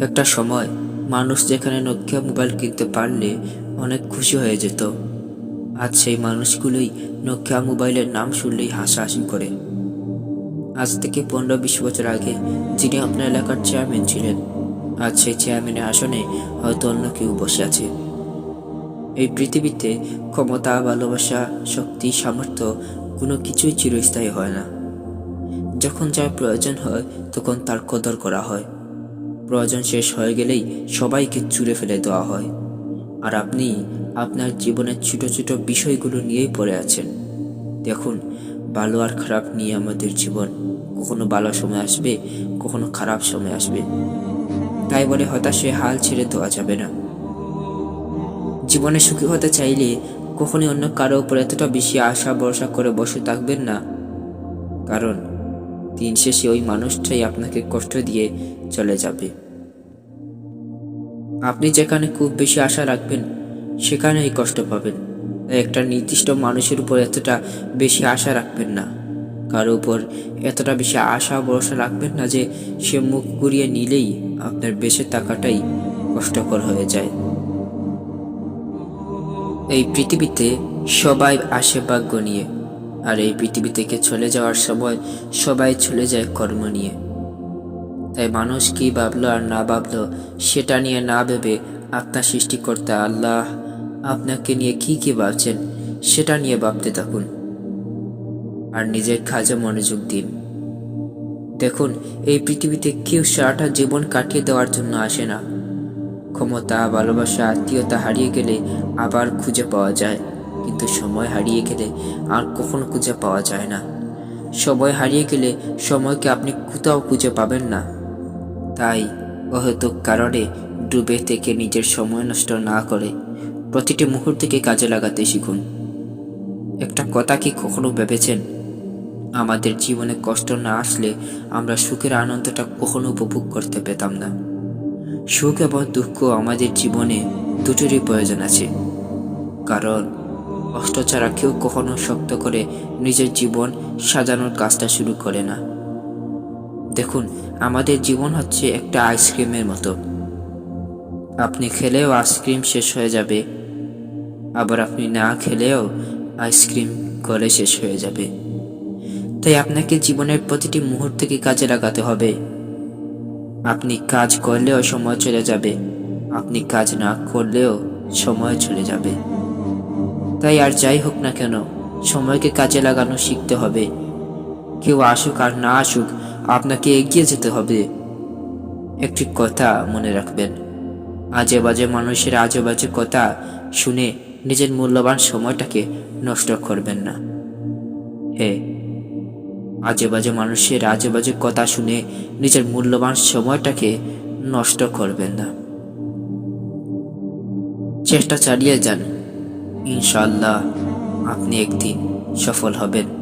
একটা সময় মানুষ যেখানে নোকিয়া মোবাইল কিনতে পারলে অনেক খুশি হয়ে যেত। আজ সেই মানুষগুলোই নোকিয়া মোবাইলের নাম শুনলেই হাসাহাসি করে। আজ থেকে পনেরো বিশ বছর আগে যিনি আপনার এলাকার চেয়ারম্যান ছিলেন, আজ সেই চেয়ারম্যানের আসনে হয়তো অন্য কেউ বসে আছে। এই পৃথিবীতে ক্ষমতা, ভালোবাসা, শক্তি, সামর্থ্য কোনো কিছুই চিরস্থায়ী হয় না। যখন যার প্রয়োজন হয়, তখন তার কদর করা হয়। প্রয়োজন শেষ হয়ে গেলেই সবাইকে চুরে ফেলে দেওয়া হয়। আর আপনি আপনার জীবনের ছোট ছোট বিষয়গুলো নিয়েই পড়ে আছেন। দেখুন, ভালো আর খারাপ নিয়ে আমাদের জীবন কখনো ভালো সময় আসবে, কখনো খারাপ সময় আসবে। তাই বলে হতাশে হাল ছেড়ে দেওয়া যাবে না। জীবনে সুখী হতে চাইলে কখনই অন্য কারও উপর এতটা বেশি আশা ভরসা করে বসে থাকবেন না। কারণ দিন শেষে ওই মানুষটাই আপনাকে কষ্ট দিয়ে চলে যাবে। আপনি যেখানে খুব বেশি আশা রাখবেন, সেখানেই কষ্ট পাবেন। একটা নির্দিষ্ট মানুষের উপর এতটা বেশি আশা রাখবেন না। কারও উপর এতটা বেশি আশা ভরসা রাখবেন না যে সে মুখ ঘুরিয়ে নিলেই আপনার বেঁচে থাকাটাই কষ্টকর হয়ে যায়। এই পৃথিবীতে সবাই আসে ভাগ্য নিয়ে আর এই পৃথিবী থেকে চলে যাওয়ার সময় সবাই চলে যায় কর্ম নিয়ে। তাই মানুষ কি ভাবলো আর না ভাবলো, সেটা নিয়ে না ভেবে আপনার সৃষ্টিকর্তা আল্লাহ আপনাকে নিয়ে কি কি ভাবছেন, সেটা নিয়ে ভাবতে থাকুন। আর নিজের কাজে মনোযোগ দিন। দেখুন, এই পৃথিবীতে কেউ সারাটা জীবন কাটিয়ে দেওয়ার জন্য আসে না। ক্ষমতা, ভালোবাসা, আত্মীয়তা হারিয়ে গেলে আবার খুঁজে পাওয়া যায়। কিন্তু সময় হারিয়ে গেলে আর কখনো খুঁজে পাওয়া যায় না। সময় হারিয়ে গেলে সময়কে আপনি কোথাও খুঁজে পাবেন না। তাই অহেতুক কারণে ডুবে থেকে নিজের সময় নষ্ট না করে প্রতিটি মুহূর্তকে কাজে লাগাতে শিখুন। একটা কথা কি কখনো ভেবেছেন? আমাদের জীবনে কষ্ট না আসলে আমরা সুখের আনন্দটা কখনো উপভোগ করতে পেতাম না। সুখ এবং দুঃখ আমাদের জীবনে দুটোরই প্রয়োজন আছে। কারণ কষ্ট ছাড়া কেউ কখনো শক্ত করে নিজের জীবন সাজানোর কাজটা শুরু করে না। দেখুন, আমাদের জীবন হচ্ছে একটা আইসক্রিমের মতো। আপনি খেলেও আইসক্রিম শেষ হয়ে যাবে। আবার আপনি না খেলেও আইসক্রিম গলে শেষ হয়ে যাবে। তাই আপনাকে জীবনের প্রতিটি মুহূর্তকে কাজে লাগাতে হবে। আপনি কাজ করলেও সময় চলে যাবে। আপনি কাজ না করলেও সময় চলে যাবে। তাই আর যাই হোক না কেন, সময়কে কাজে লাগানো শিখতে হবে। কেউ আসুক আর না আসুক, আপনাকে এগিয়ে যেতে হবে। একটি কথা মনে রাখবেন আজে বাজে মানুষের আজে বাজে কথা শুনে নিজের মূল্যবান সময়টাকে নষ্ট করবেন না। হ্যাঁ আজে বাজে মানুষের আজে বাজে কথা শুনে নিজের মূল্যবান সময়টাকে নষ্ট করবেন না। চেষ্টা চালিয়ে যান। ইনশাল্লাহ আপনি একদিন সফল হবেন।